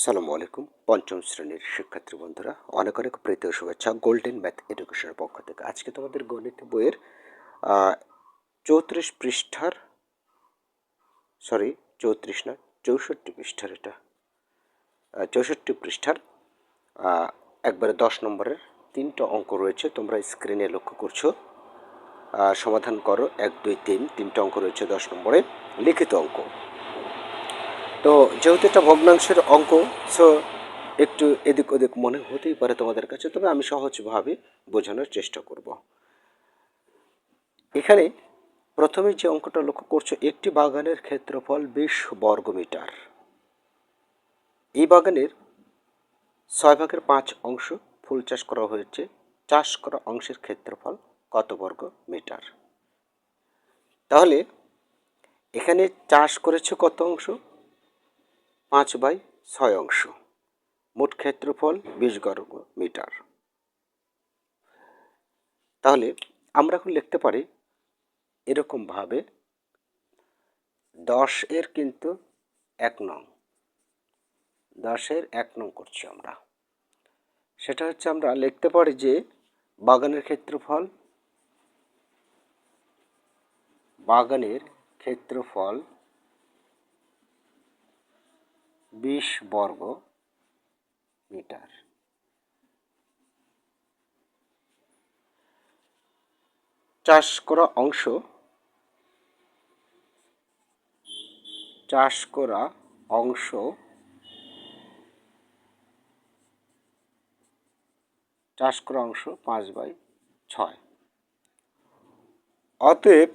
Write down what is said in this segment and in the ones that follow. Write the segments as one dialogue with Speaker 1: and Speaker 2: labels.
Speaker 1: সালামু আলাইকুম, পঞ্চম শ্রেণির শিক্ষার্থী বন্ধুরা, অনেক অনেক প্রীতি শুভেচ্ছা গোল্ডেন ম্যাথ এডুকেশনের পক্ষ থেকে। আজকে তোমাদের গণিত বইয়ের চৌত্রিশ পৃষ্ঠার সরি চৌত্রিশ না, চৌষট্টি পৃষ্ঠার এটা চৌষট্টি পৃষ্ঠার একবারে দশ নম্বরের তিনটা অঙ্ক রয়েছে, তোমরা স্ক্রিনে লক্ষ্য করছ। সমাধান করো, এক, দুই, তিন, তিনটা অঙ্ক রয়েছে দশ নম্বরে। লিখিত অঙ্ক। তো যেহেতু এটা ভগ্নাংশের অঙ্ক সো একটু এদিক ওদিক মনে হতেই পারে তোমাদের কাছে, তবে আমি সহজভাবে বোঝানোর চেষ্টা করব। এখানে প্রথমে যে অঙ্কটা লক্ষ্য করছ, একটি বাগানের ক্ষেত্রফল বিশ বর্গমিটার এই বাগানের ছয় ভাগের পাঁচ অংশ ফুল চাষ করা হয়েছে, চাষ করা অংশের ক্ষেত্রফল কত বর্গ মিটার? তাহলে এখানে চাষ করেছে কত অংশ? পাঁচ বাই ছয় অংশ। মোট ক্ষেত্রফল বিশ বর্গ মিটার তাহলে আমরা এখন লিখতে পারি এরকমভাবে দশ এর কিন্তু এক নং। দশের এক নং করছি আমরা। সেটা হচ্ছে আমরা লিখতে পারি যে বাগানের ক্ষেত্রফল বাগানের ক্ষেত্রফল বিশ বর্গ মিটার। চাষ করা অংশ, চাষ করা অংশ চাষ করা অংশ পাঁচ বাই ছয়। অতএব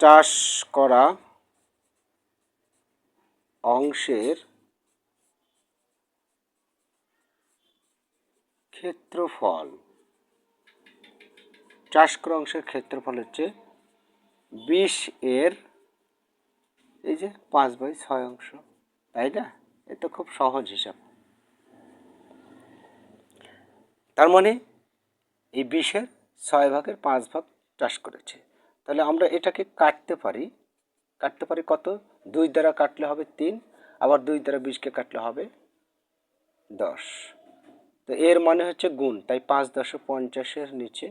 Speaker 1: চাষ করা অংশের ক্ষেত্রফল। চাষ করা অংশের ক্ষেত্রফল হচ্ছে বিশ এর, এই যে পাঁচ বাই ছয় অংশ, তাই না? এ তো খুব সহজ হিসাব। তার মানে এই বিশের ছয় ভাগের পাঁচ ভাগ চাষ করেছে। তাহলে আমরা এটাকে কাটতে পারি। কাটতে পারি কত? দুই দ্বারা কাটলে হবে তিন, আবার দুই দ্বারা বিশকে কাটলে হবে দশ। তো এর মানে হচ্ছে গুণ, তাই পাঁচ দশে পঞ্চাশের নিচে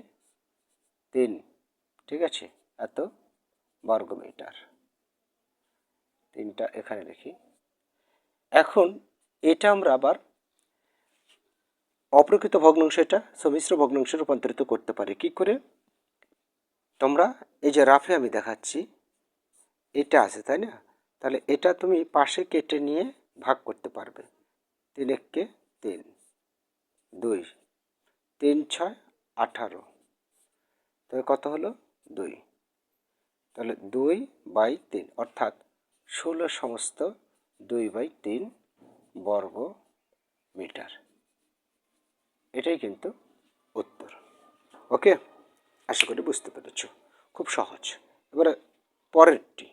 Speaker 1: তিন, ঠিক আছে? এত বর্গমিটার। তিনটা এখানে লিখি। এখন এটা আমরা আবার অপ্রকৃত ভগ্নাংশ এটা, সমিশ্র ভগ্নাংশে রূপান্তরিত করতে পারি। কি করে? তোমরা এই যে রাফে আমি দেখাচ্ছি, এটা আছে, তাই না? তাহলে এটা তুমি পাশে কেটে নিয়ে ভাগ করতে পারবে। তিন এককে তিন। দুই। তিন, ছয়, আঠারো। তবে কত হলো? দুই। তাহলে দুই বাই তিন, অর্থাৎ ষোলো সমস্ত দুই বাই তিন বর্গ মিটার। এটাই কিন্তু উত্তর। ওকে? আশা করি বুঝতে পেরেছ। খুব সহজ। এবারে পরেরটি।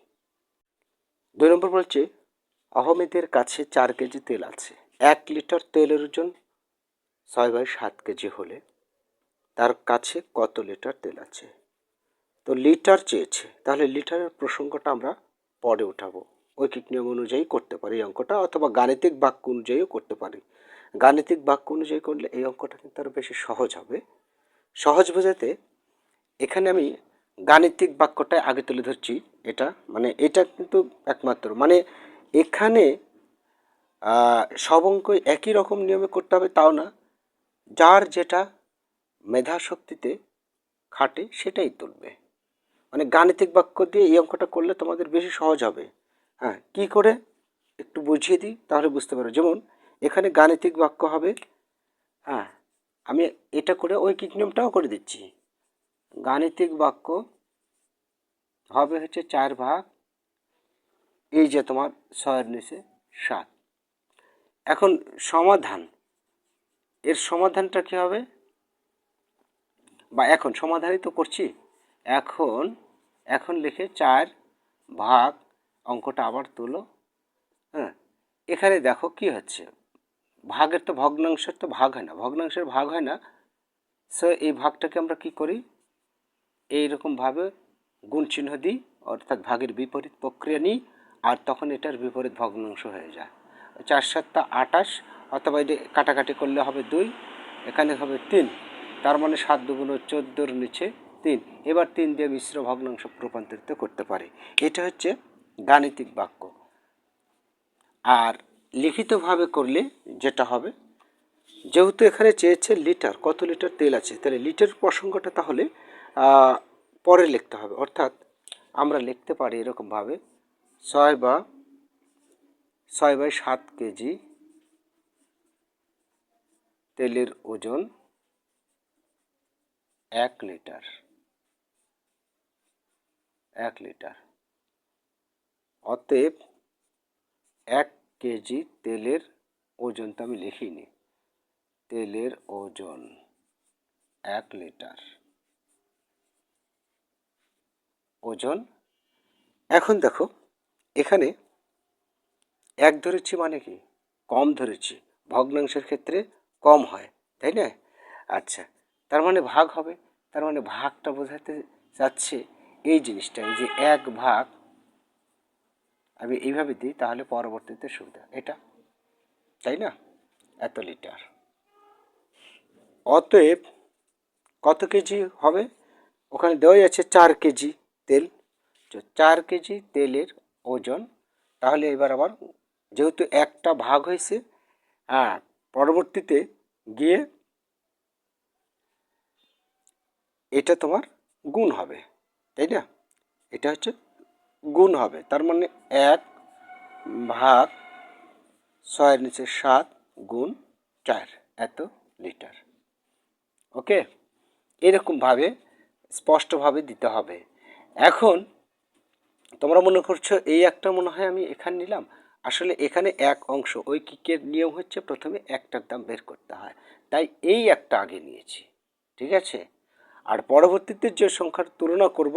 Speaker 1: দুই নম্বর বলছে, আহমেদের কাছে চার কেজি তেল আছে। এক লিটার তেলের ওজন ছয় বাই সাত কেজি হলে তার কাছে কত লিটার তেল আছে? তো লিটার চেয়েছে। তাহলে লিটারের প্রসঙ্গটা আমরা পরে উঠাবো। ঐকিক নিয়ম অনুযায়ী করতে পারি এই অঙ্কটা, অথবা গাণিতিক বাক্য অনুযায়ীও করতে পারি। গাণিতিক বাক্য অনুযায়ী করলে এই অঙ্কটা কিন্তু আরও বেশি সহজ হবে। সহজ বোঝাতে এখানে আমি গাণিতিক বাক্যটাই আগে তুলে ধরছি। এটা মানে এটা কিন্তু একমাত্র। মানে এখানে সব অঙ্কই একই রকম নিয়মে করতে হবে, তাও না। যার যেটা মেধা শক্তিতে খাটে, সেটাই তুলবে। মানে গাণিতিক বাক্য দিয়ে এই অঙ্কটা করলে তোমাদের বেশি সহজ হবে। হ্যাঁ কি করে? একটু বুঝিয়ে দিই, তাহলে বুঝতে পারো। যেমন, এখানে গাণিতিক বাক্য হবে হ্যাঁ আমি এটা করে ঐকিক নিয়মটাও করে দিচ্ছি। গাণিতিক বাক্য হবে হচ্ছে চার ভাগ, এই যে তোমার ছয়ের নিচে সাত। এখন সমাধান, এর সমাধানটা কি হবে? বা এখন সমাধানই তো করছি। এখন এখন লিখে চার ভাগ অঙ্কটা আবার তুলো। হ্যাঁ এখানে দেখো কি হচ্ছে। ভাগের তো ভগ্নাংশের তো ভাগ হয় না, ভগ্নাংশের ভাগ হয় না। সো এই ভাগটাকে আমরা কি করি? এইরকমভাবে গুণ চিহ্ন দিই, অর্থাৎ ভাগের বিপরীত প্রক্রিয়া নিই, আর তখন এটার বিপরীত ভগ্নাংশ হয়ে যায়। চার সাতটা আটাশ, অথবা এটি কাটাকাটি করলে হবে দুই, এখানে হবে তিন, তার মানে সাত দুগুণ চোদ্দোর নিচে তিন। এবার তিন দিয়ে মিশ্র ভগ্নাংশ রূপান্তরিত করতে পারে। এটা হচ্ছে গাণিতিক বাক্য। আর লিখিতভাবে করলে যেটা হবে, যেহেতু এখানে চেয়েছে লিটার, কত লিটার তেল আছে? তাহলে লিটার প্রসঙ্গটা তাহলে পরে লিখতে হবে। অর্থাৎ আমরা লিখতে পারি এরকমভাবে ছয় বা ছয় বাই সাত কেজি তেলের ওজন এক লিটার। এক লিটার। অতএব এক কেজি তেলের ওজন তো আমি লিখিনি। তেলের ওজন এক লিটার। ওজন। এখন দেখো, এখানে এক ধরেছি মানে কি? কম ধরেছি। ভগ্নাংশের ক্ষেত্রে কম হয়, তাই না? আচ্ছা তার মানে ভাগ হবে। তার মানে ভাগটা বোঝাতে যাচ্ছে এই জিনিসটা, এই যে এক ভাগ। আমি এইভাবে দিই, তাহলে পরবর্তীতে সুবিধা। এটা, তাই না? এত লিটার। অতএব কত কেজি হবে? ওখানে দেওয়াই আছে চার কেজি। তেল চার কেজি তেলের ওজন। তাহলে এবার আবার যেহেতু একটা ভাগ হয়েছে হ্যাঁ পরবর্তীতে গিয়ে এটা তোমার গুণ হবে, তাই না? এটা হচ্ছে গুণ হবে। তার মানে এক ভাগ ছয়ের নিচে সাত গুণ চার এত লিটার। ওকে? এরকমভাবে স্পষ্টভাবে দিতে হবে। এখন তোমরা মনে করছ এই একটা মনে হয় আমি এখানে নিলাম? আসলে এখানে এক অংশ ওই কিকের নিয়ম হচ্ছে প্রথমে একটার দাম বের করতে হয়। তাই এই একটা আগে নিয়েছি। ঠিক আছে? আর পরবর্তীতে যে সংখ্যার তুলনা করব,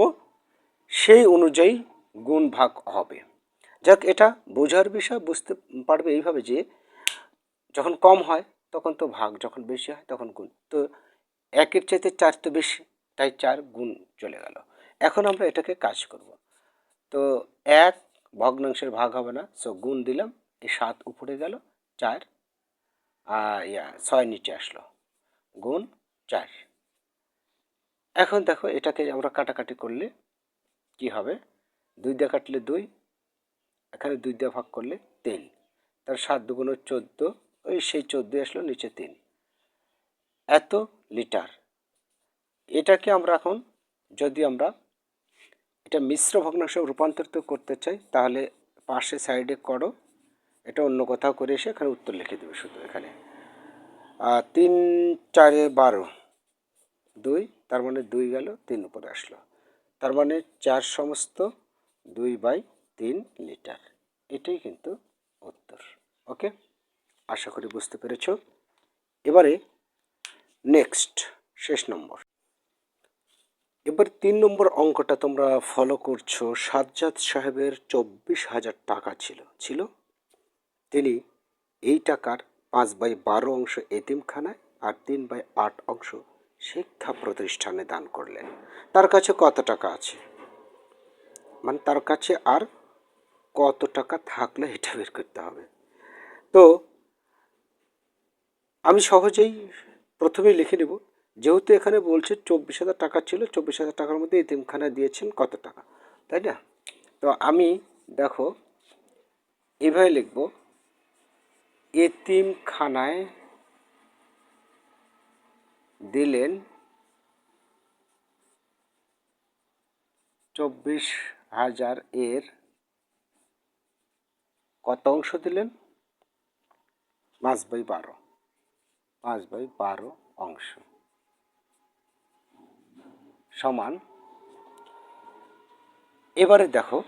Speaker 1: সেই অনুযায়ী গুণ ভাগ হবে। যাক, এটা বোঝার বিষয়, বুঝতে পারবে এইভাবে যে যখন কম হয়, তখন তো ভাগ, যখন বেশি হয়, তখন গুণ। তো একের চাইতে চার তো বেশি, তাই চার গুণ চলে গেল। এখন আমরা এটাকে কাজ করব। তো এক, ভগ্নাংশের ভাগ হবে না। সো গুণ দিলাম এই সাত উপরে গেল, চার ইয়া, ছয় নিচে আসলো। গুণ চার। এখন দেখো, এটাকে আমরা কাটাকাটি করলে কি হবে? দুই দিয়ে কাটলে দুই, এখানে দুই দিয়ে ভাগ করলে তিন। তার সাত দুগুণ চোদ্দ, ওই সেই চোদ্দ আসলো, নিচে তিন। এত লিটার। এটাকে আমরা এখন, যদি আমরা এটা মিশ্র ভগ্নাংশে রূপান্তরিত করতে চাই তাহলে পাশে সাইডে করো। এটা অন্য কোথাও করে এসে এখানে উত্তর লিখে দেবে শুধু এখানে। তিন, চারে বারো। দুই, তার মানে দুই গেল, তিন উপরে আসলো। তার মানে চার সমস্ত দুই বাই তিন লিটার। এটাই কিন্তু উত্তর। ওকে? আশা করি বুঝতে পেরেছ। এবারে নেক্সট, শেষ নম্বর। এবার তিন নম্বর অঙ্কটা তোমরা ফলো করছ। সাজ্জাদ সাহেবের চব্বিশ হাজার টাকা ছিল। ছিল? তিনি এই টাকার পাঁচ বাই বারো অংশ এতিমখানায় আর তিন বাই আট অংশ শিক্ষা প্রতিষ্ঠানে দান করলেন। তার কাছে কত টাকা আছে? মানে তার কাছে আর কত টাকা থাকলে এটা বের করতে হবে? তো আমি সহজেই প্রথমেই লিখে নেব। যেহেতু এখানে বলছে চব্বিশ হাজার টাকা ছিল, চব্বিশ হাজার টাকার মধ্যে এতিমখানায় দিয়েছেন কত টাকা, তাই না? তো আমি দেখো, এভাবে লিখব, এতিমখানায় দিলেন চব্বিশ হাজার এর কত অংশ দিলেন? পাঁচ বাই বারো, পাঁচ বাই বারো অংশ। সমান। এবারে দেখো,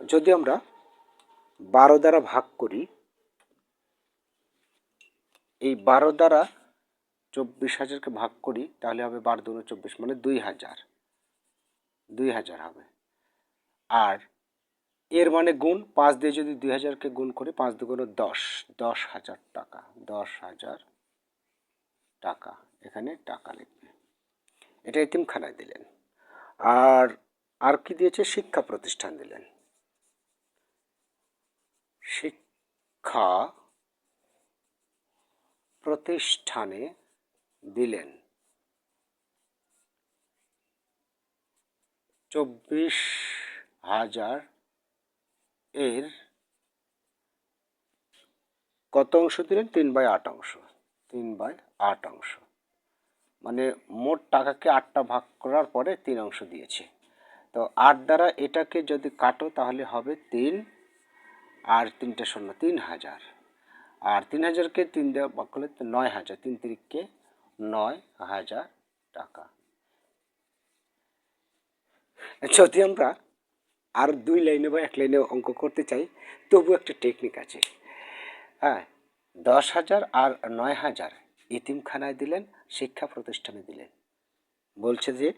Speaker 1: যদি আমরা বারো দ্বারা ভাগ করি, এই বারো দ্বারা চব্বিশ হাজারকে ভাগ করি, তাহলে হবে বারো দুগুণ চব্বিশ মানে দুই হাজার। দুই হাজার হবে। আর এর মানে গুণ, পাঁচ দিয়ে যদি দুই হাজারকে গুণ করি, পাঁচ দুগুণ দশ দশ হাজার টাকা, দশ হাজার টাকা, এখানে টাকা লিখবে এটা এতিমখানায় দিলেন। আর আর কি দিয়েছে? শিক্ষা প্রতিষ্ঠান দিলেন। শিক্ষা প্রতিষ্ঠানে দিলেন। চব্বিশ হাজার এর কত অংশ দিলেন? তিন বাই আট অংশ। তিন বাই আট অংশ। মানে মোট টাকাকে আটটা ভাগ করার পরে তিন অংশ দিয়েছে। তো আট দ্বারা এটাকে যদি কাটো তাহলে হবে তিন, আর তিনটে শূন্য তিন হাজার। আর তিন হাজারকে তিন দেওয়া ভাগ করলে নয় হাজার, তিন তিরিককে নয় হাজার টাকা। যদি আমরা আর দুই লাইনে বা এক লাইনে অঙ্ক করতে চাই, তবু একটা টেকনিক আছে। হ্যাঁ দশ হাজার আর নয় হাজার। ইতিমখানায় দিলেন, শিক্ষা প্রতিষ্ঠানে দিলেন। বলছে যে,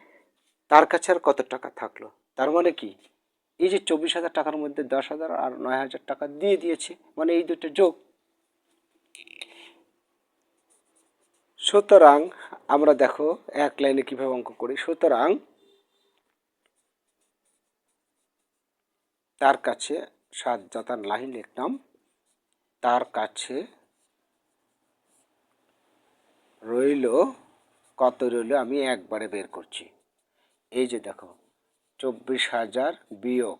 Speaker 1: তার কাছে আর কত টাকা থাকল? তার মানে কি? এই যে চব্বিশ হাজার টাকার মধ্যে দশ হাজার আর নয় হাজার টাকা দিয়ে দিয়েছে মানে এই দুটো যোগ। সুতরাং, আমরা দেখো এক লাইনে কীভাবে অঙ্ক করি। সুতরাং, তার কাছে সাত যাতার লাইন লিখলাম। তার কাছে রইল, কত রইল আমি একবারে বের করছি। এই যে দেখো, চব্বিশ হাজার বিয়োগ।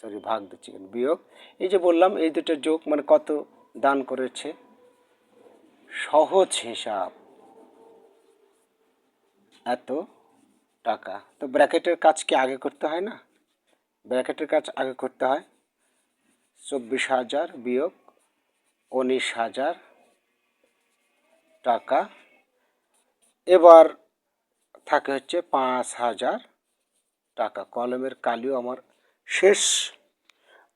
Speaker 1: সরি ভাগ দিচ্ছি কেন? বিয়োগ। এই যে বললাম, এই দুটো যোগ মানে কত দান করেছে? সহজ হিসাব। এত টাকা। তো ব্র্যাকেটের কাজ কি আগে করতে হয় না? ব্র্যাকেটের কাজ আগে করতে হয়। চব্বিশ হাজার বিয়োগ, উনিশ হাজার টাকা। এবার থাকে হচ্ছে পাঁচ হাজার টাকা। কলমের কালিও আমার শেষ।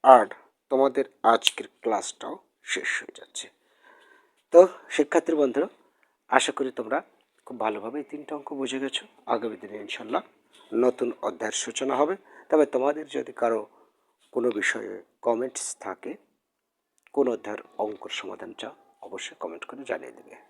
Speaker 1: আর তোমাদের আজকের ক্লাসটাও শেষ হয়ে যাচ্ছে। তো শিক্ষার্থী বন্ধুরা, আশা করি তোমরা খুব ভালোভাবে এই তিনটা অঙ্ক বুঝে গেছো। আগামী দিনে ইনশাল্লাহ নতুন অধ্যায়ের সূচনা হবে। তবে তোমাদের যদি কারও কোনো বিষয়ে কমেন্টস থাকে, কোন অধ্যায়ের অঙ্কর সমাধান চাও, অবশ্যই কমেন্ট করে জানিয়ে দেবে।